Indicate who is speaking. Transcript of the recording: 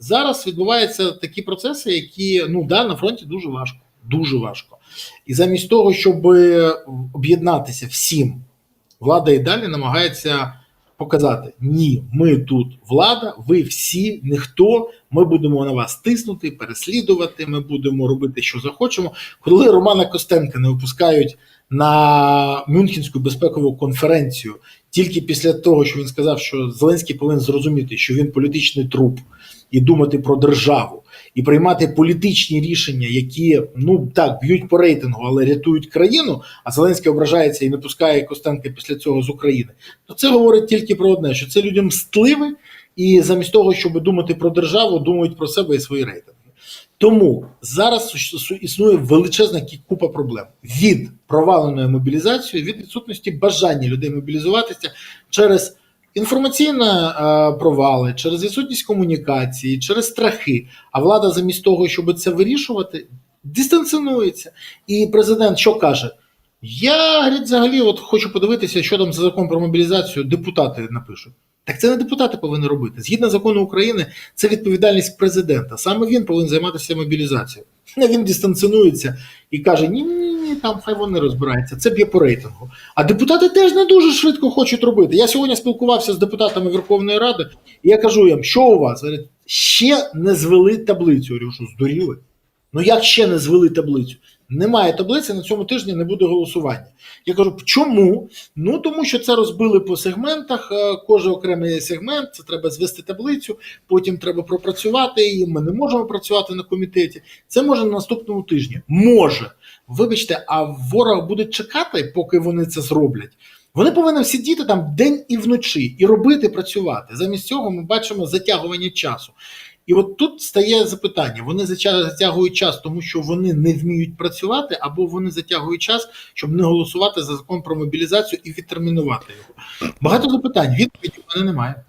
Speaker 1: зараз відбуваються такі процеси, які ну да, на фронті дуже важко. Дуже важко. І замість того, щоб об'єднатися всім, влада і далі намагається показати: ні, ми тут влада, ви всі, ніхто. Ми будемо на вас тиснути, переслідувати. Ми будемо робити, що захочемо. Коли Романа Костенка не випускають на Мюнхенську безпекову конференцію тільки після того, що він сказав, що Зеленський повинен зрозуміти, що він політичний труп, і думати про державу, і приймати політичні рішення, які ну так б'ють по рейтингу, але рятують країну. А Зеленський ображається і не пускає Костенка після цього з України. То це говорить тільки про одне: що це людям мстливі, і замість того, щоб думати про державу, думають про себе і свої рейтинги. Тому зараз існує величезна купа проблем від проваленої мобілізації, від відсутності бажання людей мобілізуватися через інформаційні е, провали, через відсутність комунікації, через страхи. А влада, замість того, щоб це вирішувати, дистанціонується. І президент що каже? Я взагалі от хочу подивитися, що там за закон про мобілізацію депутати напишуть. Так це не депутати повинні робити. Згідно закону України, це відповідальність президента. Саме він повинен займатися мобілізацією. А Він дистанціонується і каже: ні, ні, ні, там хай вони розбираються. Це б'є по рейтингу. А депутати теж не дуже швидко хочуть робити. Я сьогодні спілкувався з депутатами Верховної Ради, і я кажу їм, що у вас? Ще не звели таблицю. Я говорю, що здуріли? Ну як ще не звели таблицю? Немає таблиці, на цьому тижні не буде голосування. Я кажу, чому? Ну тому що це розбили по сегментах, е, кожен окремий сегмент, це треба звести таблицю, потім треба пропрацювати її. Ми не можемо працювати на комітеті. Це може на наступному тижні. Може. Вибачте, а ворог буде чекати, поки вони це зроблять. Вони повинні сидіти там день і вночі і робити, працювати. Замість цього ми бачимо затягування часу. І от тут стає запитання: вони затя- затягують час, тому що вони не вміють працювати, або вони затягують час, щоб не голосувати за закон про мобілізацію і відтермінувати його. Багато запитань. Відповіді в мене немає.